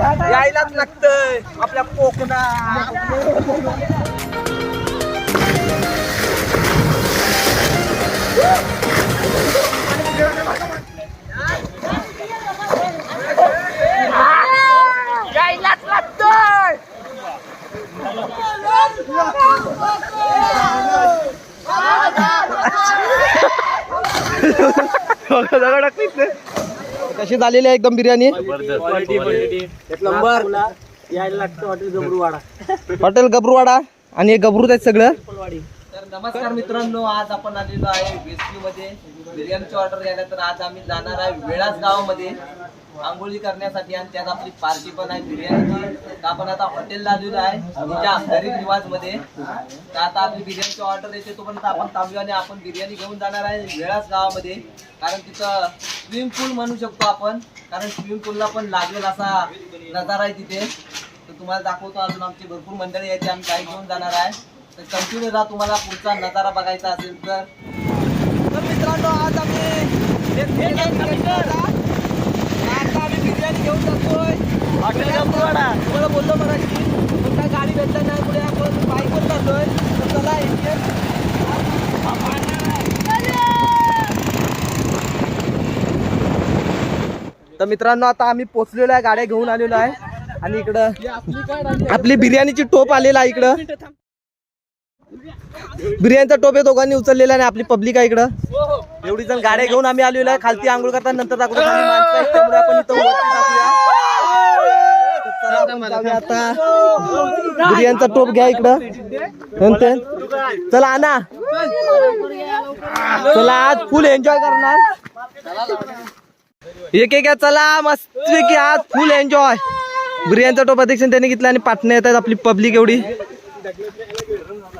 यायलाच लागतंय. आपल्या कोकणात. यायलाच लागतंय. कशी झालेली आहे एकदम बिर्याणी? एक नंबर. यायला लागतं हॉटेल गबरूवाडा. हॉटेल गबरूवाडा आणि हे गबरूच आहेत सगळं. तर नमस्कार मित्रांनो आज आपण आलेलो आहे वेस्क्यू मध्ये बिर्याणीची ऑर्डर घ्यायला तर आज आम्ही जाणार आहे वेळाच गावामध्ये. आंघोळी करण्यासाठी आणि त्यात आपली पार्टी पण आहे बिर्याणीची. आपण आता हॉटेलला आलेलो आहे आमच्या गरीब निवासमध्ये तर आता आपली बिर्याणीची ऑर्डर येते तोपर्यंत आपण थांबूया आणि आपण बिर्याणी घेऊन जाणार आहे वेळाच गावामध्ये. कारण तिथं स्विमिंग पूल म्हणू शकतो आपण कारण स्विमिंग पूलला पण लागेल असा नजारा आहे तिथे. तर तुम्हाला दाखवतो अजून आमची भरपूर मंडळी आहेत ते आम्ही काही घेऊन जाणार आहे. तर कंटिन्यू राहा तुम्हाला पुढचा नजारा बघायचा असेल तर. तर मित्रांनो आज आम्ही बिर्याणी घेऊन जातोय. तुम्हाला बोललो मराठी. गाडी भेटलं नाही पुढे आपण बाईकवर जातोय. तर चला तर मित्रांनो आता आम्ही पोचलेलो आहे गाड्या घेऊन आलेलो आहे. आणि इकडं आपली बिर्याणीची टोप आलेला आहे इकडं. बिर्याणीचा टोप आहे दोघांनी उचललेला आहे आणि आपली पब्लिक आहे इकडं. एवढी जण गाड्या घेऊन आम्ही आलेलो आहे. खालती आंघोळ करताना नंतर दाखवतो आपण इथं आता. बिर्याणीचा टोप घ्या इकडं. नंतर चला आणा. चला आज फुल एन्जॉय करणार. एक एक चला मस्त की आज फुल एन्जॉय बिर्याणीचा टोप अध्यक्ष त्यांनी घेतला आणि पाटणे येतात आपली पब्लिक एवढी.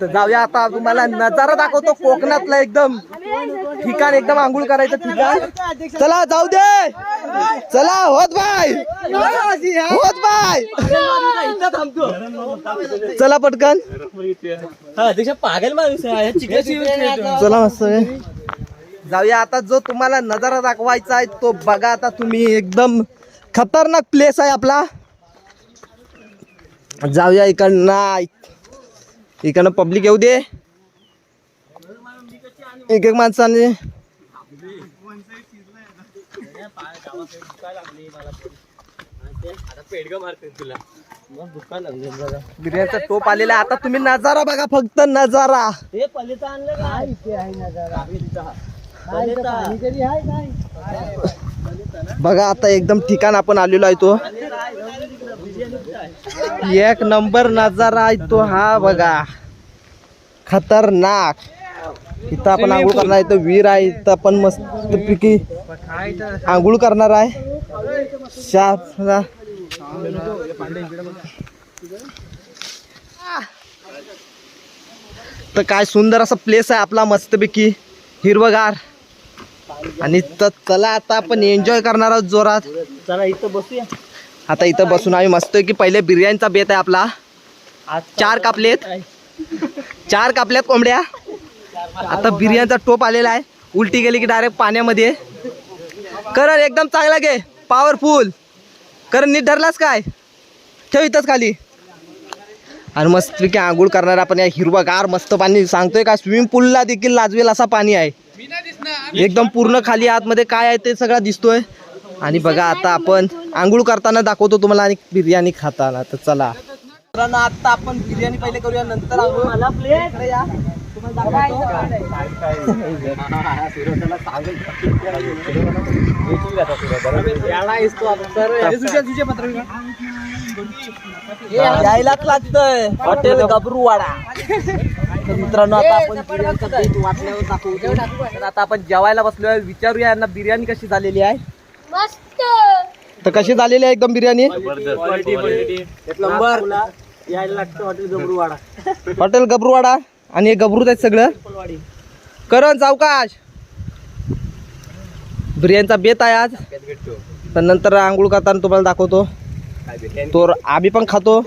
तर जाऊया आता तुम्हाला नजारा दाखवतो कोकणातला एकदम. ठिकाण एकदम आंघोळ करायचं ठिकाण. चला जाऊ दे. चला होत बाय. होत बाय. चला पटकन. चला मस्त जाऊया. आता जो तुम्हाला नजारा दाखवायचा आहे तो बघा आता तुम्ही. एकदम खतरनाक प्लेस आहे आपला. जाऊया इकडनं. इकडनं पब्लिक येऊ दे. एक एक माणसाने. बिर्याणीचा टोप आलेला आहे. आता तुम्ही नजारा बघा फक्त नजारा. हे पलीचं आणलं का? इथे आहे नजारा. बघा आता एकदम ठिकाण आपण आलेलो आहे तो. एक नंबर नजारा आहे तो हा बघा. खतरनाक. इथं आपण आंघोळ करणार आहे इथं विहीर आहे इथं आपण मस्त पैकी आंघोळ करणार आहे. तर काय सुंदर असा प्लेस आहे आपला मस्तपैकी. हिरवगार. आणि तर चला आता आपण एन्जॉय करणार आहोत जोरात. चला इथं बसूया. आता इथं बसून आम्ही मस्त की पहिले बिर्याणीचा बेत आहे आपला. चार कापलेत. चार कापल्यात कोंबड्या. आता बिर्याणीचा टोप आलेला आहे. उलटी गेली की डायरेक्ट पाण्यामध्ये. करण एकदम चांगला घे. पॉवरफुल करण नीट धरलास काय? ठेव इथंच खाली. आणि मस्तपैकी आंघोळ करणार आपण या हिरवागार मस्त पाणी. सांगतोय का? स्विमिंग पूलला देखील लाजवेल असा पाणी आहे. एकदम पूर्ण खाली आतमध्ये काय आहे ते सगळं दिसतोय. आणि बघा आता आपण आंघोळ करताना दाखवतो तुम्हाला आणि बिर्याणी खाताना. तर चला. आता आपण बिर्याणी पहिले करूया नंतर. यायलाच लागतंय. हॉटेल गबरूवाडा तर मित्रांनो आता आपण बिर्याणीचा बेत वाटल्यावर तर आता आपण जेवायला बसलोय. विचारूया यांना बिर्याणी कशी झालेली आहे? मस्त. तर कशी झालेली आहे एकदम बिर्याणी? एक नंबर. यायला लागतं हॉटेल गबरूवाडा. हॉटेल गबरूवाडा आणि हे गबरूच आहेत सगळं. करण सावकाश. बिर्याणीचा बेत आहे आज. तर नंतर आंघोळ करताना तुम्हाला दाखवतो. तो आम्ही पण खातो.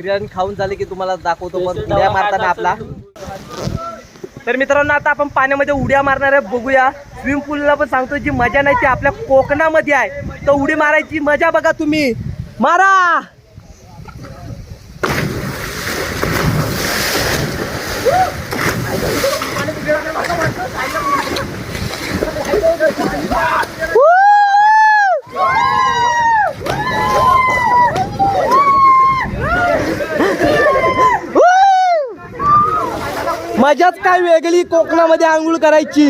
बिर्याणी खाऊन झाली की तुम्हाला दाखवतो पण उड्या मारताना आपला. तर मित्रांनो आता आपण पाण्यामध्ये उड्या मारणार आहे बघूया. स्विमिंग पूलला पण सांगतो जी मजा नाही ती आपल्या कोकणामध्ये आहे. तर उडी मारायची मजा बघा तुम्ही. मारा! वेगळी कोकणामध्ये आंघोळ करायची.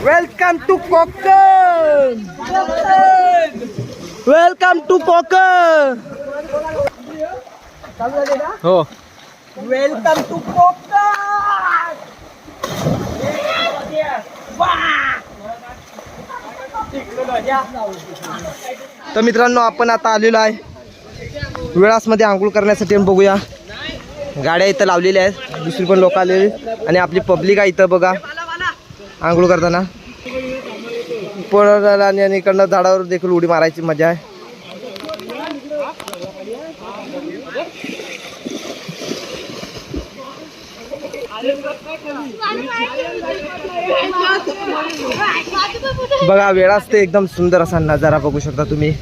Welcome to Konkan. Welcome to Konkan. हो. Welcome to Konkan. तर मित्रांनो आपण आता आलेलो आहे. वेळासमध्ये आंघोळ करण्यासाठी बघूया. गाड्या इथं लावलेल्या आहेत. दुसरी पण लोक आलेली. आणि आपली पब्लिक आहे इथं बघा. आंघोळ करताना. पळायला आणि आणि इकडनं झाडावर देखील उडी मारायची मजा आहे. बघा वेळ असते. एकदम सुंदर असा नजारा बघू शकता तुम्ही.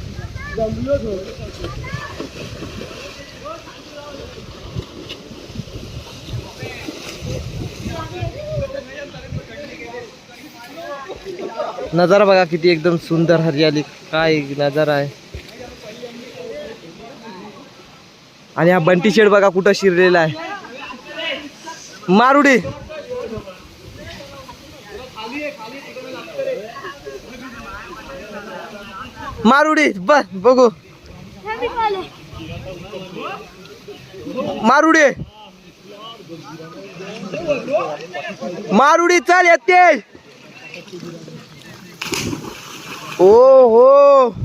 नजारा बघा किती एकदम सुंदर हरियाली. काय नजारा आहे. आणि हा बंटी शेड बघा कुठं शिरलेला आहे. मारुडी. मारुडी बस बघू. मारुडी. मारुडी चल येते. ओ हो.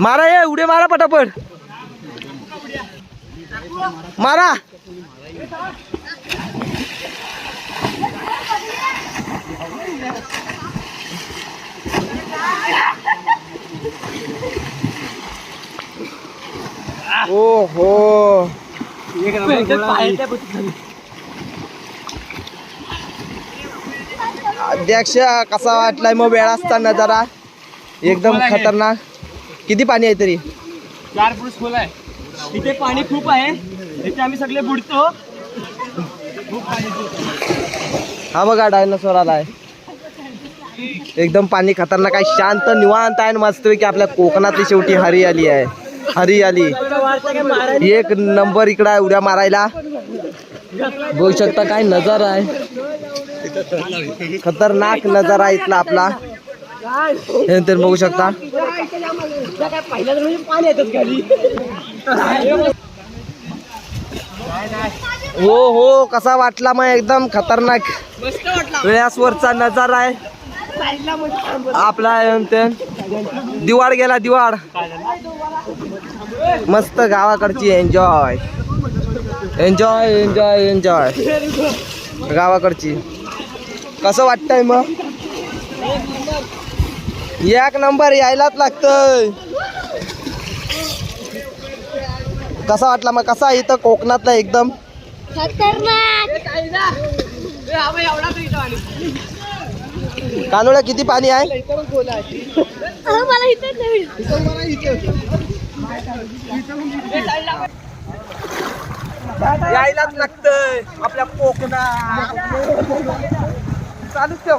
मारा ये उडे मारा पटापट. मारा. ओ हो. अध्यक्ष कसा वाटलाय मग वेळ असताना जरा? एकदम खतरनाक. किती पाणी आहे तरी? चार फूट खोल आहे. तिथे पाणी खूप आहे. तिथे आम्ही सगळे बुडतो. हा बघा डायनासोर आलाय. एकदम पाणी खतरनाक आहे. शांत निवांत आहे मस्त की आपल्या कोकणातली शेवटी हरियाली आहे. हरियाली. एक नंबर इकडं उड्या मारायला. बघू शकता काय नजारा आहे. खतरनाक नजारा इथला आपला. हे बघू शकता. हो हो कसा वाटला मग एकदम खतरनाक. वेळासवरचा नजारा आहे. आपला ते. दिवाड गेला दिवाड मस्त गावाकडची एन्जॉय. Enjoy enjoy enjoy. गावाकडची. कसं वाटतंय मग? एक नंबर यायलाच लागतंय. कसा वाटला मग? कसा आहे इथं कोकणातला एकदम? कानोळ्या किती पाणी आहे? यायलाच लागतंय आपल्या कोकणात. चालूच ठेव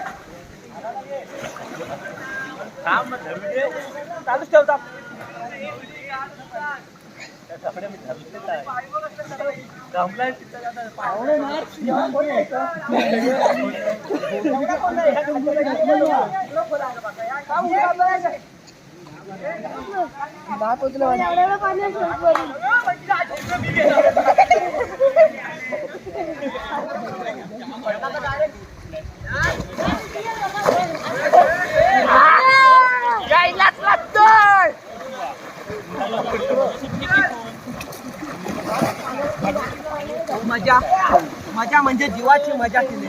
चालूच ठेवता एवढ्या पाण्यात सोडलं. मजा मजा म्हणजे जीवाची मजा केली.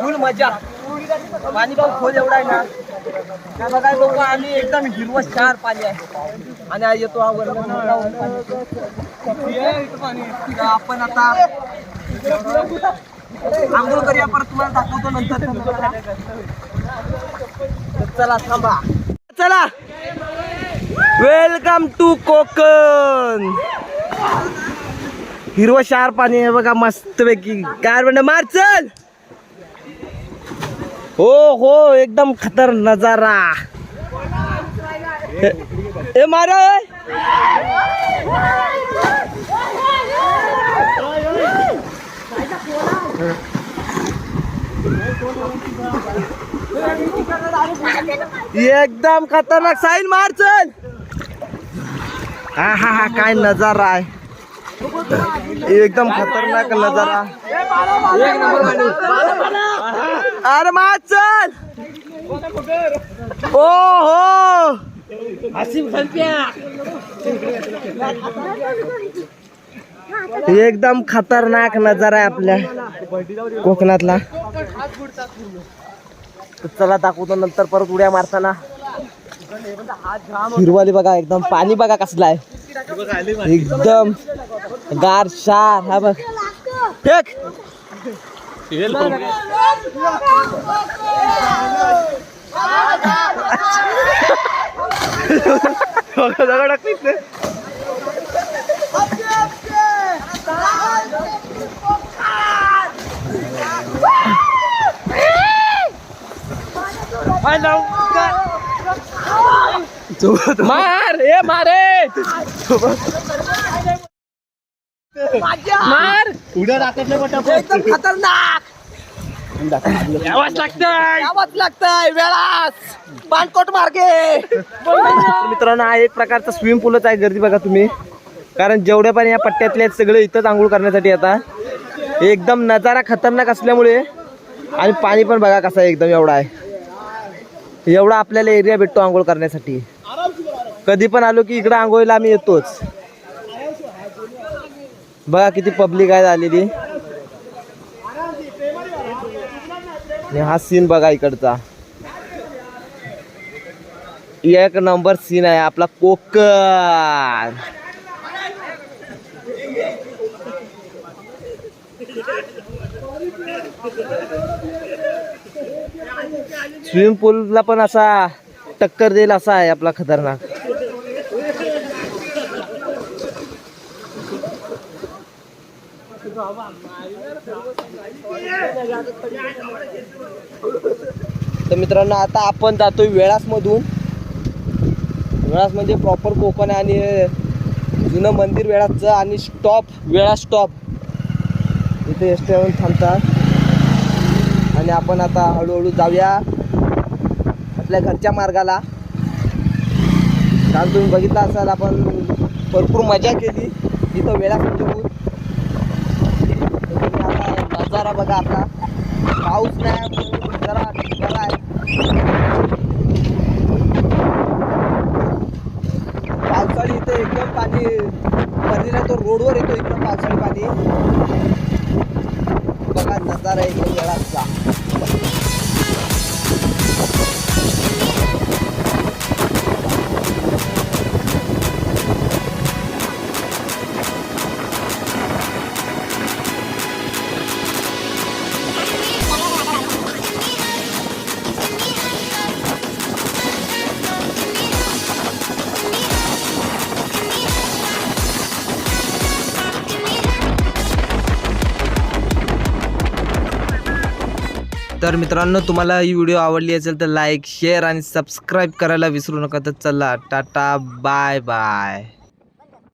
फुल मजा. पाणी पण खोल एवढा आहे ना. त्या बघा लोक आम्ही एकदम हिरव चार पाणी आहे. आणि येतो आपण आता आंघोळ करूया परत तुम्हाला दाखवतो नंतर. चला थांबा. चला. Welcome to Konkan. हिरवं शार पाणी आहे बघा मस्त पैकी काय म्हणणं मार चल हो हो एकदम खतर नजारा. ए- मार एकदम खतरनाक. साईन मार चल हा हा हा काय नजारा आहे. एकदम खतरनाक नजारा. एक नंबर अरे मा चल. ओ हो. एकदम खतरनाक नजारा आहे आपल्या कोकणातला. चला दाखवतो नंतर परत उड्या मारताना. हिरवाली बघा एकदम पाणी बघा कसलं आहे. एकदम गार शार हा बघ. एक I टाकलीस मार ए मारे. मार. एकदम खतरनाक. यावंच लागतंय. यावंच लागतंय वेळास पानकोट मार्गे. मित्रांनो हा एक प्रकारचा स्विमिंग पूलच आहे गर्दी बघा तुम्ही. कारण जेवढे पण या पट्ट्यातले आहेत सगळे इथंच आंघोळ करण्यासाठी येतात एकदम नजारा खतरनाक असल्यामुळे. आणि पाणी पण बघा कसं आहे एकदम एवढा आहे. एवढा आपल्याला एरिया भेटतो आंघोळ करण्यासाठी. कधी पण आलो की इकडं आंघोळीला आम्ही येतोच. बघा किती पब्लिक आहे आलेली. हा सीन बघा इकडचा. एक नंबर सीन आहे आपला कोकण. स्विमिंग पूलला पण असा टक्कर देईल असा आहे आपला खतरनाक. तर मित्रांनो आता आपण जातोय वेळासमधून. वेळास म्हणजे प्रॉपर कोकण आहे आणि जुनं मंदिर वेळाचं आणि स्टॉप वेळा स्टॉप इथे एस टी थांबतात. आणि आपण आता हळूहळू जाऊया. आपल्या घरच्या मार्गाला. कारण तुम्ही बघितलं असाल आपण भरपूर मजा केली. इथं वेळा म्हणजे आता नजारा बघा आपला पाऊस नाही जरा बरा आहे. पावसाळी इथं एकदम पाणी भरलेला तो रोडवर येतो इकडं पावसाळी पाणी. बघा नजारा एकदम वेळाचा तर मित्रांनो तुम्हाला ही व्हिडिओ आवडली असेल तर लाईक शेअर आणि सबस्क्राईब करायला विसरू नका. तर चला टाटा बाय बाय